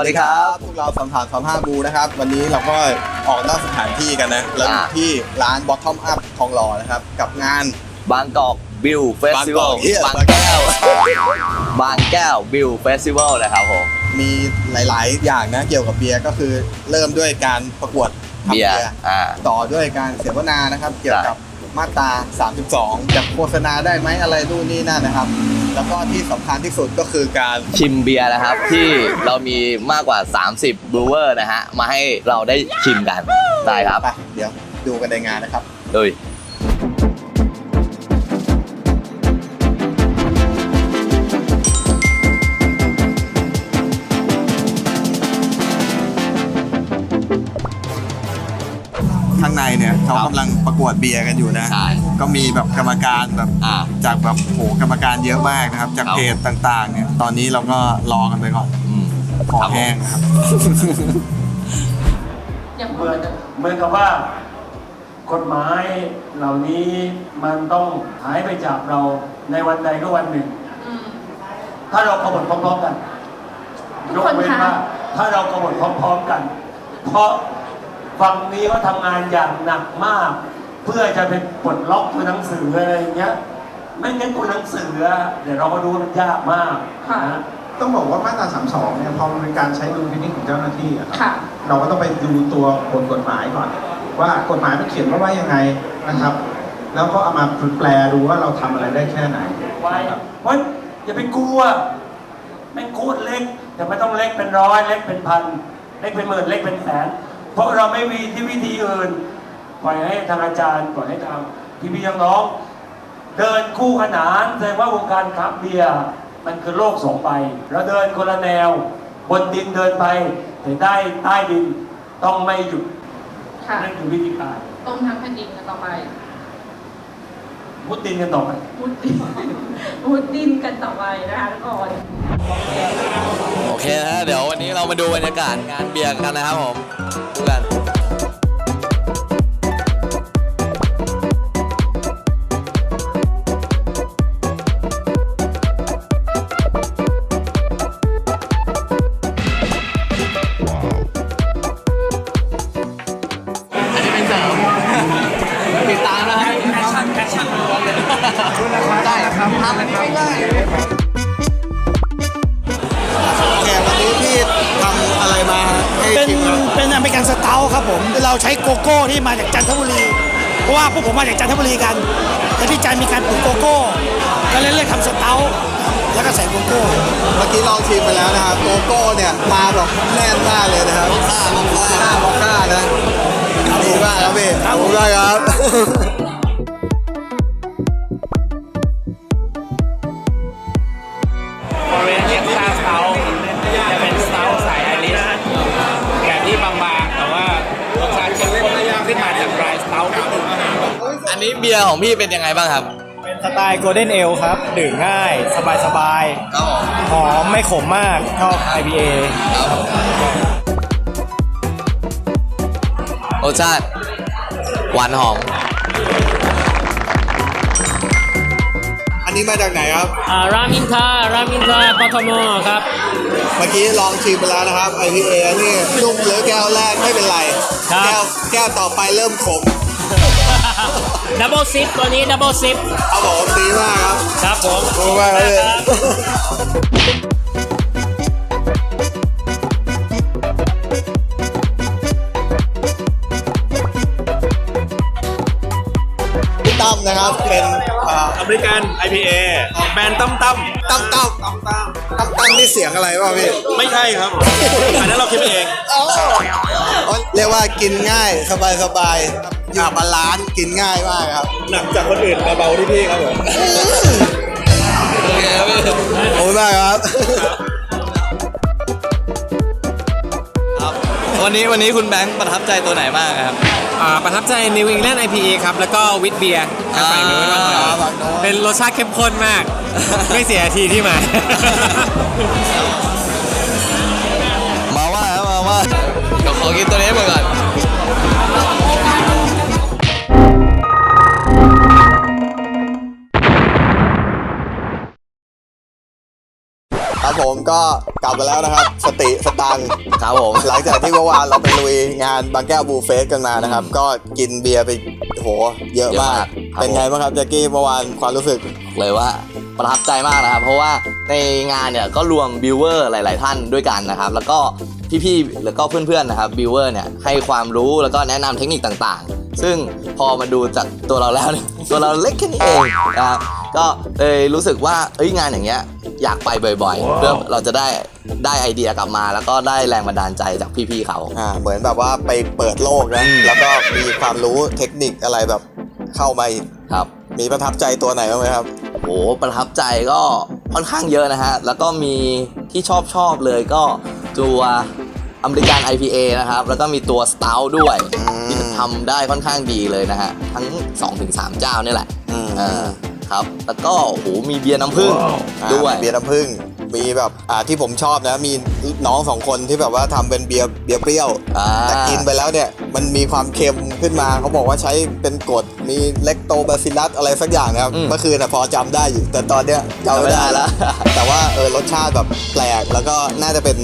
สวัสดีครับ พวกเราสามถามสามห้าบูนะครับ วันนี้เราก็ออกนอกสถานที่กันนะแล้วอยู่อ่าที่ร้าน Bottom Up ทองหล่อนะครับ กับงาน บางกอกบิลเฟสติวัลบางกอกเหี้ย บางแก้ว บางแก้วบิลเฟสติวัลนะครับผม มีหลาย ๆ อย่างนะเกี่ยวกับเบียร์ก็คือเริ่มด้วยการประกวดทำเบียร์เบียร์อ่า ต่อด้วยการเสวนานะครับ เกี่ยวกับมาตรา 32 จะโฆษณาได้ไหมอะไรนู่นนี่นั่นนะครับ แล้วก็ที่สำคัญที่สุดก็คือการชิมเบียร์นะครับ ที่เรามีมากกว่า 30บรูเวอร์นะฮะ มาให้เราได้ชิมกันได้ครับไปเดี๋ยวดูกันในงานนะครับดุย เนี่ยเขากำลังประกวดเบียร์กันอยู่นะ ใช่ ก็มีแบบกรรมการแบบอ่า จากแบบโหกรรมการเยอะมากนะครับ จากครับ เพจต่างๆเนี่ยตอนนี้เราก็รอกันไปก่อนอืมคอแห้งนะครับ อย่างเหมือนเหมือนกับว่า กฎหมายเหล่านี้มันต้องหายไปจากเราในวันใดก็วันหนึ่ง อืม ถ้าเรากำหนดพร้อมๆกันทุยกกคนเว้นคะว่าถ้าเรากำหนดพร้อมๆกัน เพราะ ฝั่งนี้เขาทำงานอย่างหนักมาก เพื่อจะเป็นปลดล็อกตัวหนังสืออะไรอย่างเงี้ย ไม่งั้นตัวหนังสืออะเดี๋ยวเราก็รู้ว่ามันยากมากนะต้องบอกว่ามาตรา 32 เนี่ยพอมันเป็นการใช้ดุลพินิจของเจ้าหน้าที่อะครับค่ะเราก็ต้องไปดูตัวบทกฎหมายก่อน ว่ากฎหมายมันเขียนว่าว่ายังไงนะครับ แล้วก็เอามาแปลดูว่าเราทำอะไรได้แค่ไหนไว้เพราะอย่าไปกลัวแม่งโคตรเล็กแต่ไม่ต้องเล็กเป็นร้อยเล็กเป็นพันเล็กเป็นหมื่นเล็กเป็นแสน เพราะเราไม่มีที่วิธีอื่นปล่อยให้ทางอาจารย์ปล่อยให้ทางพี่พี่น้องๆเดินคู่ขนานแสดงว่าวงการคราฟต์เบียร์มันคือโลกสองใบเราเดินคนละแนว บนดินเดินไปแต่ได้ใต้ดินต้องไม่หยุดค่ะนั่นคือวิธีการต้มทั้งแผ่นดินกันต่อไปมุดดินกันต่อไปมุดดินมุดดินกันต่อไปนะคะทุกคนโอเคนะฮะเดี๋ยววันนี้เรามาดูบรรยากาศงานเบียร์กันนะครับผมดู กันติดตามนะครับแอคชั่นแอคชั่นได้ครับทำอันนี้ไม่ได้าท์ครับผมเราใช้โกโก้ที่มาจากจันทบุรี เพราะว่าพวกผมมาจากจันทบุรีกันและที่จันทร์มีการปลูกโกโก้ก็เลยเลือกทำสเตาท์แล้วก็ใส่โกโก้เมื่อกี้ลองชิมไปแล้วนะครับโกโก้เนี่ยมาแบบแน่นมากเลยนะครับมอคค่ามอคค่านะดีมากครับพี่ขอบคุณมากครับบ เตานิดนึงอันนี้เบียร์ของพี่เป็นยังไงบ้างครับเป็นสไตล์โกลเด้นเอลครับ ดื่มง่าย สบายสบายครับผมหอมไม่ขมมากชอบ IPA รสชาติหวานหอม นนี้มาจากไหนครับ อ่ารามอินทรารามอินทรากทมครับ เมื่อกี้ลองชิมไปแล้วนะครับ IPA นี่นุ่มเหลือแก้วแรกไม่เป็นไร ครับ แก้วแก้วต่อไปเริ่มขมดับเบิลซิปตัวนี้ดับเบิลซิปเอาผมดีมากครับ ครับผมขอบคุณมากครับพี่ตั้มนะครับเป็นเอ่ออเมริกัน IPA แบรนด์ตั้มตั้มตั้มตั้มตั้มตั้มตั้มตั้มนี่เสียงอะไรวะพี่ไม่ใช่ครับอันนั้นเราคิดเองอ๋อเรียกว่ากินง่ายสบายสบายอยู่บาลานซ์กินง่ายมากครับ หนักจากคนอื่นมาเบาที่พี่ครับผมขอบคุณมากครับ วันนี้วันนี้คุณแบงค์ประทับใจตัวไหนบ้างครับ อ่าประทับใจ New England IPA ครับ แล้วก็วิทเบียร์ทางฝั่งนู้นอ่าบ้างครับฝั่งโน้น เป็นรสชาติเข้มข้นมาก ไม่เสียทีที่มา มาว่าครับมาว่าเดี๋ยวขอกินตัวนี้หมดก่อนครับผมก็ก ลับลับมาแล้วนะครับ สติสตังค์ครับผม หลังจากที่เมื่อวานเราไปลุยงานบางแก้วบูเฟสกันมานะครับอืมก็กินเบียร์ไปโหเยอะมาก เยอะมากครับ เป็นไงบ้างครับแจ็คกี้เมื่อวานความรู้สึก เลยว่าประทับใจมากนะครับ เพราะว่าในงานเนี่ยก็รวมบิวเวอร์หลาย ๆ ท่านด้วยกันนะครับ แล้วก็พี่ๆแล้วก็เพื่อน ๆ นะครับบิวเวอร์เนี่ยให้ความรู้แล้วก็แนะนำเทคนิคต่างๆ ซึ่งพอมาดูจากตัวเราแล้วเนี่ย ตัวเราเล็กแค่นี้เองนะครับก็เลยรู้สึกว่าเอ้ยงานอย่างเงี้ย อยากไปบ่อยๆ เพื่อเราจะได้ได้ไอเดียกลับมา แล้วก็ได้แรงบันดาลใจจากพี่ๆเขา อ่าเหมือนแบบว่าไปเปิดโลกนะอืมแล้วก็มีความรู้เทคนิคอะไรแบบเข้ามาอีกครับ มีประทับใจตัวไหนบ้างไหมครับโอ้ประทับใจก็ค่อนข้างเยอะนะฮะ แล้วก็มีที่ชอบชอบเลยก็ตัวอเมริกัน IPA นะครับ แล้วก็มีตัว Stout ด้วยอืม ที่ทำได้ค่อนข้างดีเลยนะฮะ ทั้ง 2-3 เจ้านี่แหละอืมเออ ครับ แล้วก็โอ้โหมีเบียร์น้ำผึ้งอ่าด้วย เบียร์น้ำผึ้งมีแบบอ่าที่ผมชอบนะมีน้องสองคนที่แบบว่าทำเป็นเบียร์เบียร์เปรี้ยวอ่าแต่กินไปแล้วเนี่ยมันมีความเค็มขึ้นมาเขาบอกว่าใช้เป็นกรดมีเลคโตบาซิลัสอะไรสักอย่างนะครับอืมเมื่อคืนน่ะพอจำได้อยู่ แต่ตอนเนี้ยจำไม่ได้จำไม่ได้แล้ละวแต่ว่าเออรสชาติแบบแปลกแล้วก็น่าจะเป็น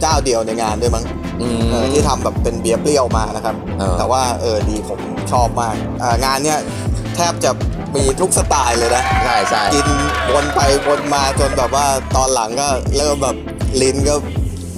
เจ้าเดียวในงานด้วยมั้งอืมเออที่ทำแบบเป็นเบียร์เปรี้ยวมานะครับเออแต่ว่าเออดีผมชอบมากอ่างานเนี้ยแทบจะ มีทุกสไตล์เลยนะ ใช่ใช่กินวนไปวนมาจนแบบว่าตอนหลังก็เริ่มแบบลิ้นก็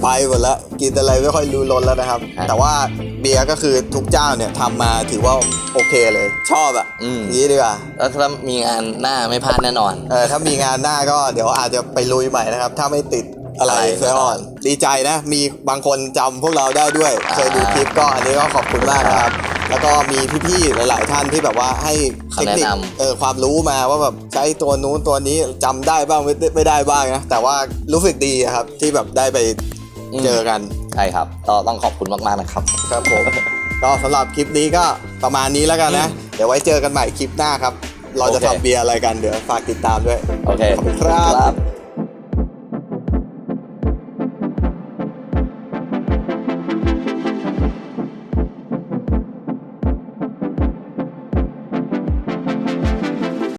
ไปหมดแล้วกินอะไรไม่ค่อยรู้รสแล้วนะครับ แต่ว่าเบียร์ก็คือทุกเจ้าเนี่ยทำมาถือว่าโอเคเลย ชอบอะอืมนี้ดีกว่าแล้วถ้ามีงานหน้าไม่พลาดแน่นอนเออถ้ามีงานหน้าก็เดี๋ยวอาจจะไปลุยใหม่นะครับ ถ้าไม่ติดอะไรอะไรเสียก่อน ดีใจนะ มีบางคนจำพวกเราได้ด้วยอ่าเคยดูคลิปก็อันนี้ก็ขอบคุณมากนะครับ แล้วก็มีพี่ๆหลาย ๆ ท่านที่แบบว่าให้เทคนิคคำแนะนำ เออความรู้มาว่าแบบใช้ตัวนู้นตัวนี้จำได้บ้างไม่ได้ไม่ได้บ้างนะแต่ว่ารู้สึกดีอะครับที่แบบได้ไปเจอกัน ใช่ครับก็ต้องขอบคุณมากๆนะครับ ครับผม ก็สำหรับคลิปนี้ก็ประมาณนี้แล้วกันนะ เดี๋ยวไว้เจอกันใหม่คลิปหน้าครับ เราจะโอเค ทำเบียร์อะไรกันเดี๋ยวฝากติดตามด้วย โอเค ขอบคุณครับครับ